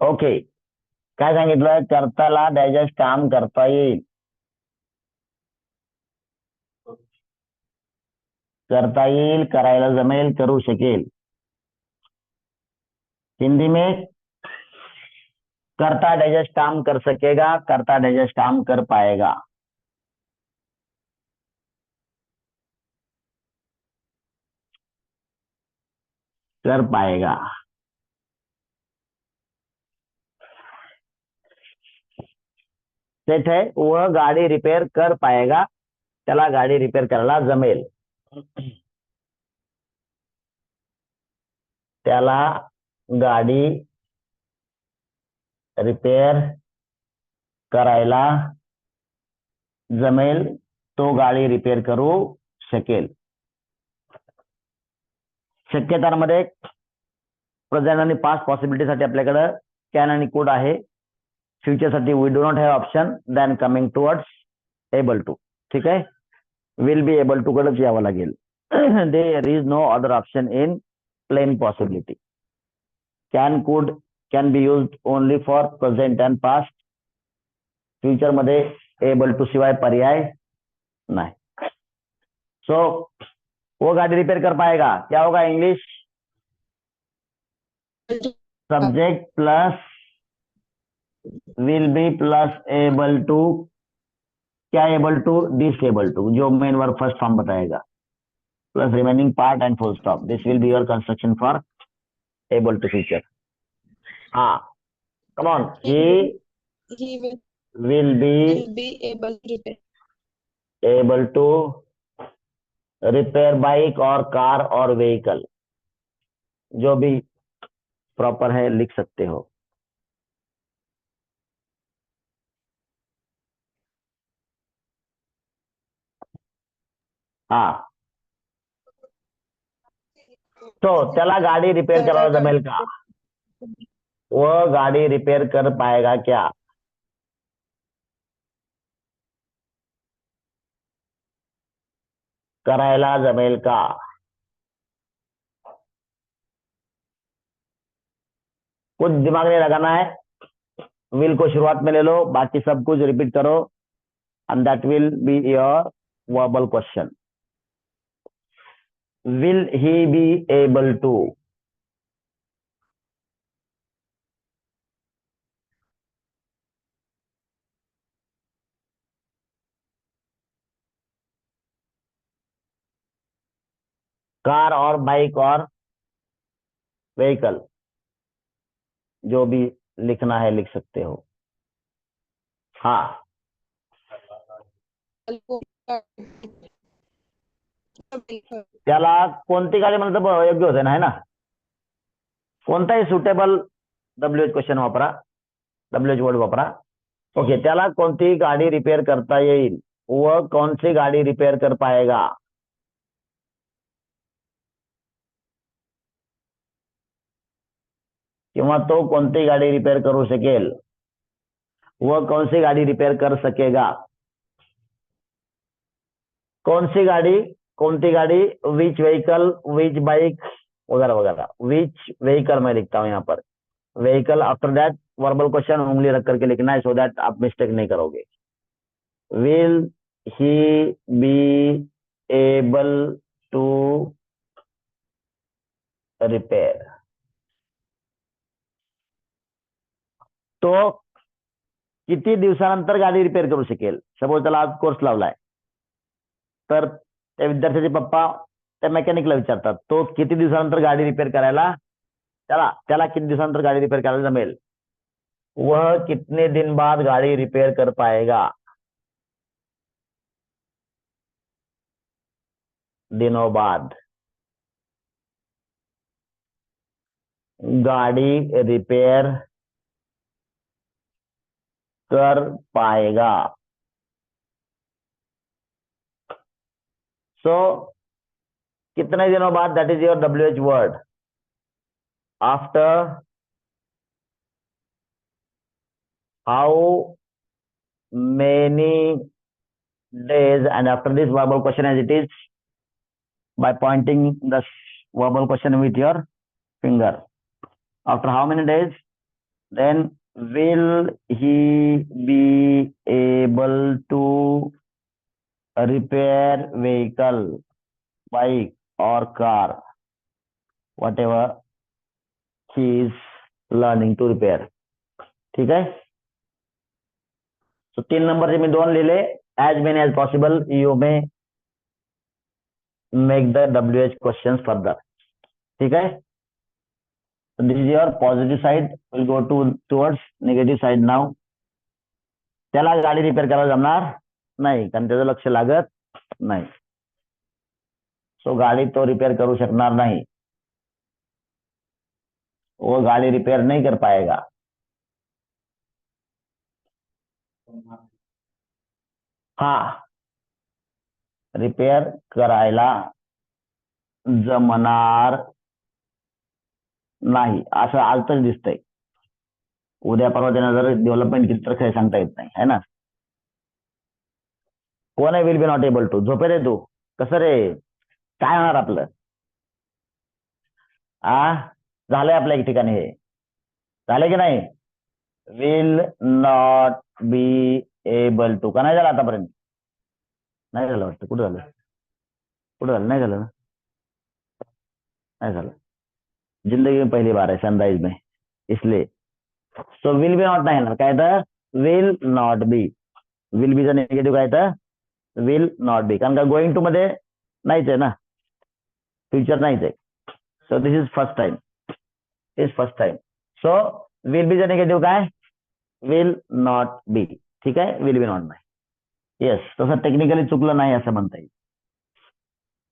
Okay. काय सांगितलं? Kartala digest काम करता करता येईल जमेल, करू शकेल. हिंदी में, करता डाइजेस्ट काम कर सकेगा, करता डाइजेस्ट काम कर पाएगा. कर पाएगा. सेट है वह गाडी रिपेअर कर पाएगा। त्याला गाडी रिपेअर करायला जमेल। त्याला गाडी रिपेअर करायला जमेल तो गाडी रिपेअर करू शकेल। शक्यतांमध्ये प्रेझेंट आणि पास्ट पॉसिबिलिटीसाठी आपल्याकडं कॅन आणि कोड आहे. फ्युचरसाठी we do not have option than coming towards able to ठीक है? विल बी एबल टू कडेच यावं लागेल। There is no other option in plain possibility can could can be use only for present and past फ्युचरमध्ये able to शिवाय पर्याय नाही। सो वो गाड़ी रिपेयर कर पाएगा? क्या होगा English subject plus will be plus able to क्या एबल टू डिसेबल टू जो मेन वर्क फ़र्स्ट फॉर्म बताएगा। Plus remaining part and full stop this will be your construction for able to future हाँ come on he he will, will be will be able to repair. Able to repair bike और car और vehicle जो भी proper है लिख सकते हो। हा। तो चला गाडी रिपेयर करायला जमेल का। व गाडी रिपेयर कर पाएगा क्या? करायला जमेल का। कुछ दिमाग नहीं लगाना है? विल को शुरुआत में ले लो, बाकी सब कुछ रिपीट करो। And that will be your verbal question will he be able to car और बाइक और व्हीकल जो भी लिखना है, लिख सकते हो। हाँ। त्याला कोणती गाडी म्हणलं योग्य होते ना, है ना? कोणताही सुटेबल डब्ल्यू एच क्वेश्चन वापरा. डब्ल्यू एच वर्ड वापरा. ओके त्याला कोणती गाडी रिपेअर करता येईल? व कोणती गाडी रिपेअर कर पाएगा किंवा तो कोणती गाडी रिपेअर करू शकेल? व कोणती गाडी रिपेअर कर सकेगा? कौन सी गाड़ी कौन सी गाड़ी विच व्हीकल विच बाइक वगैरह वगैरह। विच व्हीकल मैं लिखता हूँ यहाँ पर। Vehicle after that verbal question उंगली रख करके लिखना है सो दैट आप मिस्टेक नहीं करोगे। Will he be able to repair तो किती दिवसानंतर गाडी रिपेअर करू शकेल सपोज़ त्याला आज कोर्स लावलाय। तर त्या विद्यार्थ्याचे पप्पा त्या विचारतात. तो किती दिवसानंतर गाडी रिपेअर करायला? त्याला त्याला किती दिवसानंतर गाडी रिपेअर करायला जमेल? वह कितने दिन बाद गाड़ी रिपेयर कर पाएगा? दिनों बाद। गाड़ी रिपेयर कर पाएगा। so kitne dinon baad that is your wh word? After how many days and after this verbal question as it is by pointing the verbal question with your finger. After how many days? Then will he be able to repair vehicle, bike or car, whatever he is learning to repair. ठीक आहे सो तीन नंबरचे मी दोन लिहिले as many as possible you may make the W H question further ठीक आहे this is your positive side will go to towards negative side नाव त्याला गाडी रिपेअर करायला जमणार नाही कारण त्याचं लक्ष लागत नाही. सो गाडी तो रिपेअर करू शकणार नाही. वो गाड़ी रिपेयर नहीं कर पाएगा हा. रिपेअर करायला जमणार नाही असं आज तर दिसतंय. उद्या परवा त्यानं जर डेव्हलपमेंट केली तर काही सांगता येत नाही है ना? कोण will be not able to झोपे रे तू. कसं रे? काय होणार आपलं? आ? झालंय आपल्या एक ठिकाणी हे. की नाही? Will not be able to का नाही झालं आतापर्यंत? नाही झालं वाटतं. कुठं झालं? कुठं झालं? नाही झालं ना? ज़िंदगी में पहली बार है सनराइज में. इसलिए. सो विल बी नॉट नाही काय विल नॉट बी विल बीचा निगेटिव्ह काय विल नॉट बी कारण का गोइंग टू मध्ये नाहीच आहे ना. फ्युचर नाहीच आहे. So this is first time is first time so will बीचा निगेटिव्ह काय? विल नॉट बी ठीक आहे? विल बी नॉट नाही. येस तसं टेक्निकली चुकलं नाही असं म्हणता येईल.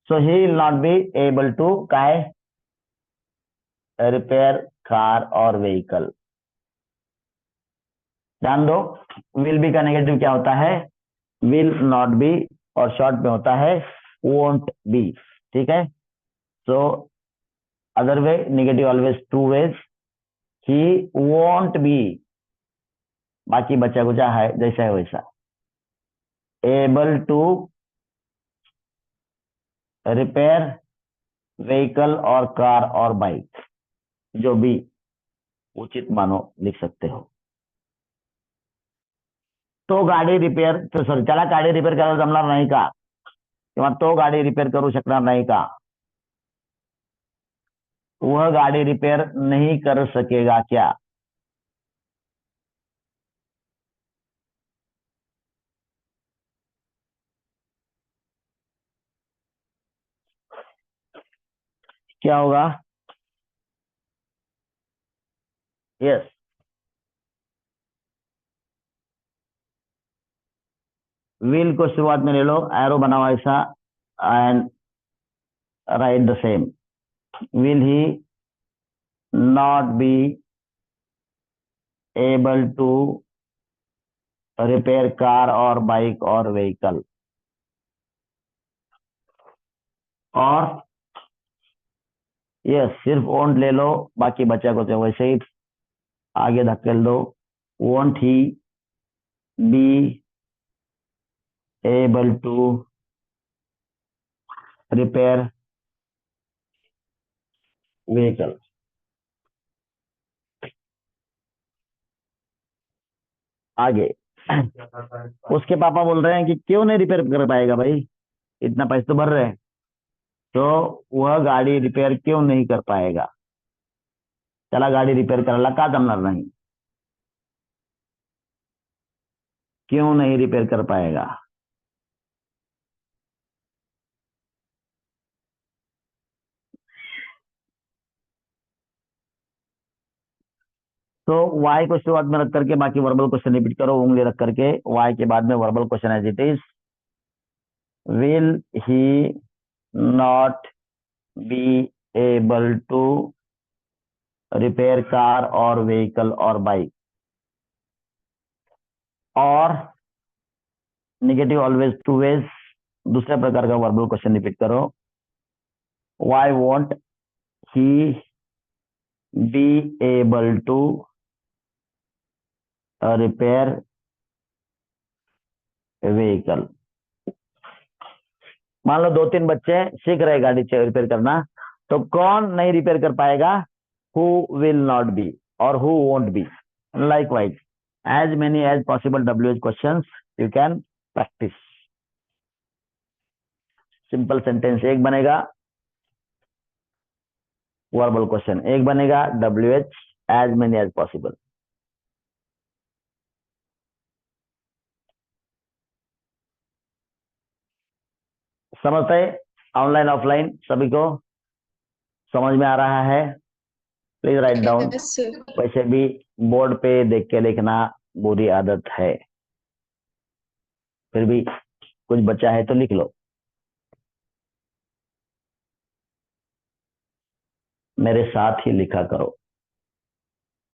So he will not be able to काय? रिपेयर कार और व्हीकल ध्यान दो. विल बी का नेगेटिव क्या होता है? विल नॉट बी और शॉर्ट में होता है वोंट बी ठीक है? So other way negative always two ways he won't be बाकी बच्चा कुचा है, जैसा है वैसा। एबल टू रिपेयर व्हीकल और कार और बाइक जो भी उचित मानो लिख सकते हो। तो गाडी रिपेअर सॉरी त्याला गाडी रिपेअर करायला जमणार नाही का? किंवा तो गाडी रिपेअर करू शकणार नाही का? वह गाड़ी रिपेयर नहीं कर सकेगा क्या? क्या होगा? यस व्हील को शुरुआत में ले लो एरो बनाओ ऐसा and write the same will he not be able to repair car और बाइक और व्हीकल और यस सिर्फ़ ओंट ले लो, बाकी बच्चा को तो वैसे ही आगे धकेल दो won't he be able to repair vehicle आगे। उसके पापा बोल रहे हैं कि क्यों नहीं रिपेयर कर पाएगा भाई? इतना पैसे तो भर रहे हैं। तो वह गाडी रिपेयर क्यों नहीं कर पाएगा? त्याला गाडी रिपेयर करायला का जमणार नाही। क्यों नहीं रिपेयर कर पाएगा? तो वाई को शुरुआत में रख करके बाकी वर्बल क्वेश्चन रिपीट करो, उंगली रख करके वाई के बाद में verbal question as it is will he not be able to repair car और व्हीकल और बाइक और निगेटिव ऑलवेज टू वेज दूसरे प्रकार का वर्बल क्वेश्चन रिपीट करो। Why won't he be able to repair vehicle मान लो दो तीन बच्चे सीख रहे गाड़ी रिपेयर करना तो कौन नहीं रिपेयर कर पाएगा? हु विल नॉट बी और who won't be likewise as as as possible W H question you can practice simple sentence एक बनेगा वर्बल क्वेश्चन एक बनेगा W H as many as possible समझते ऑनलाइन ऑफलाइन सभी को समझ में आ रहा है? प्लीज़ राइट डाउन वैसे भी बोर्ड पे देख के लिखना बुरी आदत है। फिर भी कुछ बचा है तो लिख लो। मेरे साथ ही लिखा करो।